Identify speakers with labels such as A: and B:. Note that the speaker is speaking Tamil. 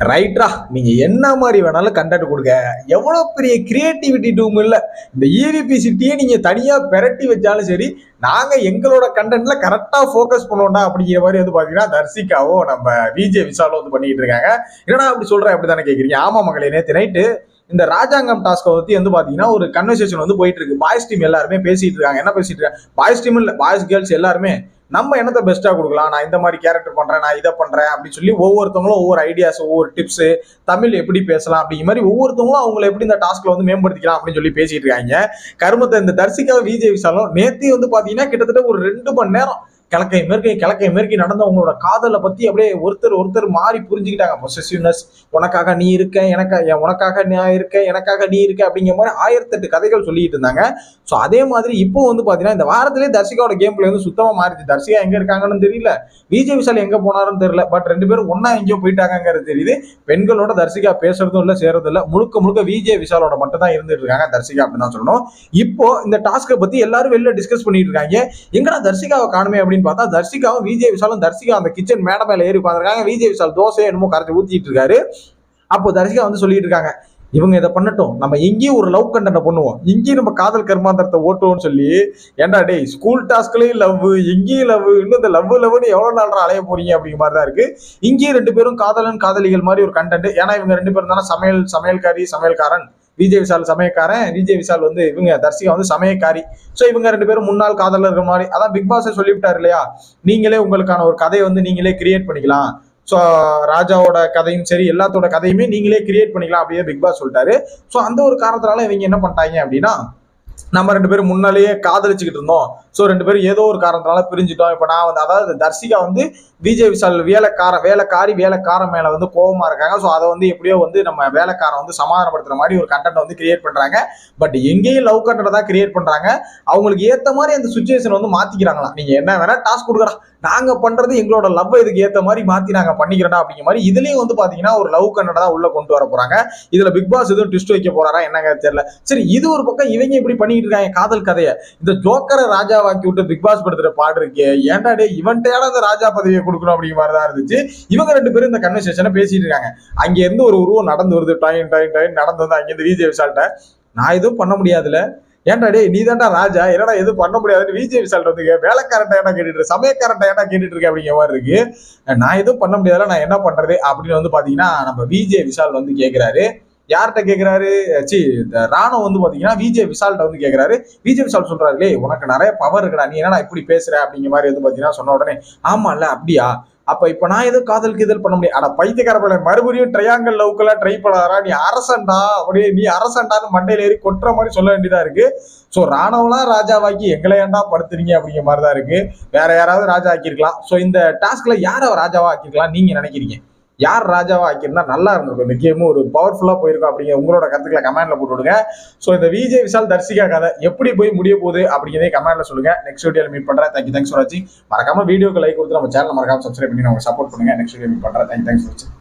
A: ரைட்ரா நீங்க என்ன மாதிரி வேணாலும் கண்டென்ட் கொடுங்க. எவ்வளவு பெரிய கிரியேட்டிவிட்டி டூம் இல்ல. இந்த E இவிபி சிட்டியை நீங்க தனியா பெரட்டி வச்சாலும் சரி நாங்க எங்களோட கண்டென்ட்ல கரெக்டா ஃபோக்கஸ் பண்ணுவோம்டா அப்படிங்கிற மாதிரி வந்து பாத்தீங்கன்னா தர்சிகாவும் நம்ம விஜய் விஷாலும் வந்து பண்ணிட்டு இருக்காங்க. என்னடா அப்படி சொல்றேன் அப்படி தானே கேக்குறீங்க. ஆமா மகளே நேற்று நைட்டு இந்த ராஜாங்கம் டாஸ்க்கை பற்றி வந்து பார்த்தீங்கன்னா ஒரு கன்வர்சேஷன் வந்து போயிட்டு இருக்கு பாய்ஸ் டீம் எல்லாருமே பேசிட்டு இருக்காங்க. என்ன பேசிட்டு இருக்காங்க பாய்ஸ் டீம் இல்லை பாய்ஸ் கேர்ள்ஸ் எல்லாருமே நம்ம என்னத்தை பெஸ்ட்டாக கொடுக்கலாம்? நான் இந்த மாதிரி கேரக்டர் பண்ணுறேன் நான் இதை பண்ணுறேன் அப்படின்னு சொல்லி ஒவ்வொருத்தவங்களும் ஒவ்வொரு ஐடியாஸ் ஒவ்வொரு டிப்ஸு தமிழ் எப்படி பேசலாம் அப்படிங்கிற மாதிரி ஒவ்வொருத்தவங்களும் அவங்களை எப்படி இந்த டாஸ்க்கில் வந்து மேம்படுத்திக்கலாம் அப்படின்னு சொல்லி பேசிட்டு இருக்காங்க. கருமத்தை இந்த தர்சிகா விஜய் விசாலும் நேத்தி வந்து பார்த்தீங்கன்னா கிட்டத்தட்ட ஒரு ரெண்டு மணி நேரம் கிழக்கை மேற்கை கிழக்கை மேற்கை நடந்த அவங்களோட காதலை பத்தி அப்படியே ஒருத்தர் ஒருத்தர் மாறி புரிஞ்சுக்கிட்டாங்க. பொசசிவ்னஸ் உனக்காக நீ இருக்க எனக்கு என் உனக்காக நான் இருக்க எனக்காக நீ இருக்க அப்படிங்கிற மாதிரி ஆயிரத்தெட்டு கதைகள் சொல்லிட்டு இருந்தாங்க. ஸோ அதே மாதிரி இப்போ வந்து பார்த்தீங்கன்னா இந்த வாரத்திலே தர்சிகாவோட கேம் பிளே வந்து சுத்தமாக மாறிச்சு தர்சிகா எங்கே இருக்காங்கன்னு தெரியல. விஜய் விஷால் எங்கே போனாருன்னு தெரியல. பட் ரெண்டு பேரும் ஒன்றா எங்கேயோ போயிட்டாங்கிறது தெரியுது. பெண்களோட தர்சிகா பேசுறதும் இல்லை சேரதும் இல்லை. முழுக்க முழுக்க விஜய் விஷாலோட மட்டும் தான் இருந்துட்டு இருக்காங்க தர்சிகா அப்படின்னு தான் சொல்லணும். இப்போ இந்த டாஸ்க்கை பற்றி எல்லாரும் வெளில டிஸ்கஸ் பண்ணிட்டு இருக்காங்க. எங்கடா தர்சிகாவை காணுமே அப்படின்னு பார்த்தா தர்ஷிகாவும் விஜய் விஷாலும் தர்ஷிகா அந்த கிச்சன் மேடை மேல ஏறி உட்காந்துருக்காங்க விஜய் விஷால் தோசை என்னமோ கரைச்சி ஊத்திட்டு இருக்காரு. அப்போ தர்ஷிகா வந்து சொல்லிட்டு இருக்காங்க இவங்க இதை பண்ணட்டும். நம்ம எங்கேயும் ஒரு லவ் கண்டனை பண்ணுவோம். இங்கேயும் நம்ம காதல் கர்மாந்தரத்தை ஓட்டுவோம்னு சொல்லி ஏன்டா டேய் ஸ்கூல் டாஸ்க்லயும் லவ் இங்கேயும் லவ் இன்னும் இந்த லவ் லவ்னு எவ்வளவு நாள் அலைய போறீங்க? அப்படிங்கிற மாதிரி தான் இருக்கு. இங்கேயும் ரெண்டு பேரும் காதலன் காதலிகள் மாதிரி ஒரு கண்டென்ட் ஏன்னா இவங்க ரெண்டு பேரும் தானே சமையல் சமையல்காரி சமையல்காரன். விஜய் விஷால் சமயக்காரன் விஜய் விஷால் வந்து இவங்க தர்சிகா வந்து சமயக்காரி. ஸோ இவங்க ரெண்டு பேரும் முன்னாள் காதலர் இருக்கிற மாதிரி அதான் பிக் பாஸ் சொல்லிவிட்டாரு இல்லையா? நீங்களே உங்களுக்கான ஒரு கதையை வந்து நீங்களே கிரியேட் பண்ணிக்கலாம். ஸோ ராஜாவோட கதையும் சரி எல்லாத்தோட கதையுமே நீங்களே கிரியேட் பண்ணிக்கலாம் அப்படியே பிக் பாஸ் சொல்லிட்டாரு. ஸோ அந்த ஒரு காரணத்தினால இவங்க என்ன பண்ணிட்டாங்க அப்படின்னா நம்ம ரெண்டு பேரும் முன்னாலேயே காதலிச்சுக்கிட்டு இருந்தோம். ஸோ ரெண்டு பேரும் ஏதோ ஒரு காரணத்தினால பிரிஞ்சுட்டோம் இப்போ நான் வந்து அதாவது தர்சிகா வந்து விஜய் விஷால் வேலைக்காரன் வேலைக்காரி வேலைக்காரன் மேலே வந்து கோபமாக இருக்காங்க. ஸோ அதை வந்து எப்படியோ வந்து நம்ம வேலைக்காரன் வந்து சமாதானப்படுத்துற மாதிரி ஒரு கண்டென்ட் வந்து கிரியேட் பண்ணுறாங்க பட் எங்கேயும் லவ் கண்டென்ட் தான் கிரியேட் பண்ணுறாங்க அவங்களுக்கு ஏற்ற மாதிரி அந்த சுச்சுவேஷன் வந்து மாற்றிக்கிறாங்களா நீங்கள் என்ன வேணால் டாஸ்க் கொடுக்குறா நாங்கள் பண்ணுறது எங்களோட லவ் இதுக்கு ஏற்ற மாதிரி மாற்றி நாங்கள் பண்ணிக்கிறோம் அப்படிங்கிற மாதிரி இதுலேயும் வந்து பார்த்தீங்கன்னா ஒரு லவ் கண்டென்ட் தான் உள்ளே கொண்டு வர போகிறாங்க இதில் பிக் பாஸ் எதுவும் ட்விஸ்ட் வைக்க போகிறாரா என்னங்க தெரியல. சரி இது ஒரு பக்கம் இவங்க இப்படி பண்ணிட்டு இருக்காங்க காதல் கதையை. இந்த ஜோக்கரை ராஜாவாக்கி விட்டு பிக் பாஸ் படுத்துற பாடு இருக்கே ஏன்டா டே இவன்ட்டையால அந்த ராஜா பதவியை கொடுக்கணும் அப்படிங்கிற மாதிரி தான் இருந்துச்சு. இவங்க ரெண்டு பேரும் இந்த கன்வர்சேஷனை பேசிட்டு இருக்காங்க. அங்க இருந்து ஒரு உருவம் நடந்து வருது டாயின் டாயின் டைம் நடந்து வந்து அங்கேருந்து விஜய் விஷால்ட்ட நான் எதுவும் பண்ண முடியாதுல ஏன்டா டே நீ தான்டா ராஜா. என்னடா எதுவும் பண்ண முடியாதுன்னு விஜய் விஷால் வந்து வேலைக்காரன்ட்ட ஏன்னா கேட்டுட்டு இருக்கு சமயக்காரன்ட்ட ஏன்னா கேட்டுட்டு இருக்கு? அப்படிங்கிற மாதிரி இருக்கு. நான் எதுவும் பண்ண முடியாதுல நான் என்ன பண்றது? அப்படின்னு வந்து பாத்தீங்கன்னா நம்ம விஜய் விஷால் வந்து கேட்கிறாரு யார்கிட்ட கேட்கிறாரு சி இந்த ராணுவம் வந்து பாத்தீங்கன்னா விஜய் விசால்கிட்ட வந்து கேட்கிறாரு விஜய் விஷால் சொல்றாருலே உனக்கு நிறைய பவர் இருக்குடா. நீ என்னடா இப்படி பேசுற? அப்படிங்கிற மாதிரி வந்து பாத்தீங்கன்னா சொன்ன உடனே ஆமா இல்ல அப்படியா? அப்ப இப்ப நான் எதுவும் காதல் கீதல் பண்ண முடியும் ஆனா பைத்தியக்கார பிள்ளை மறுபடியும் ட்ரையாங்கல் லவுக்கெல்லாம் ட்ரை பண்ணாரா நீ அரசன்டா. அப்படியே நீ அரசன்டான்னு மண்டையில ஏறி கொட்டுற மாதிரி சொல்ல வேண்டியதா இருக்கு. ஸோ ராணுவம்லாம் ராஜாவாக்கி எங்களை ஏன்டா படுத்துறீங்க? அப்படிங்கிற மாதிரி தான் இருக்கு. வேற யாராவது ராஜா ஆக்கியிருக்கலாம். ஸோ இந்த டாஸ்க்ல யாரை ராஜாவா ஆக்கியிருக்கலாம்? நீங்க நினைக்கிறீங்க? யார் ராஜாவா ஆக்கியிருந்தா நல்லா இருந்திருக்கும். இந்த கேமும் ஒரு பவர்ஃபுல்லா போயிருக்கும் அப்படிங்கிற உங்களோட கருத்துக்களை கமெண்ட்ல போட்டு விடுங்க ஸோ இந்த விஜய் விஷால் தர்சிகா கதை எப்படி போய் முடிய போகுது அப்படிங்கிறதே கமெண்ட்ல சொல்லுங்க. நெக்ஸ்ட் வீடியோல மீட் பண்றேன். தேங்க்யூ தேங்க்ஸ் ஃபார் வாட்சிங் மறக்காம வீடியோக்கு லைக் கொடுத்து நம்ம சேனல் மறக்காம சப்ஸ்கிரைப் பண்ணி நம்ம சப்போர்ட் பண்ணுங்க. நெக்ஸ்ட் வீடியோ மீட் பண்றேன். தேங்க்யூ தேங்க்ஸ் ஃபார் வாட்சிங்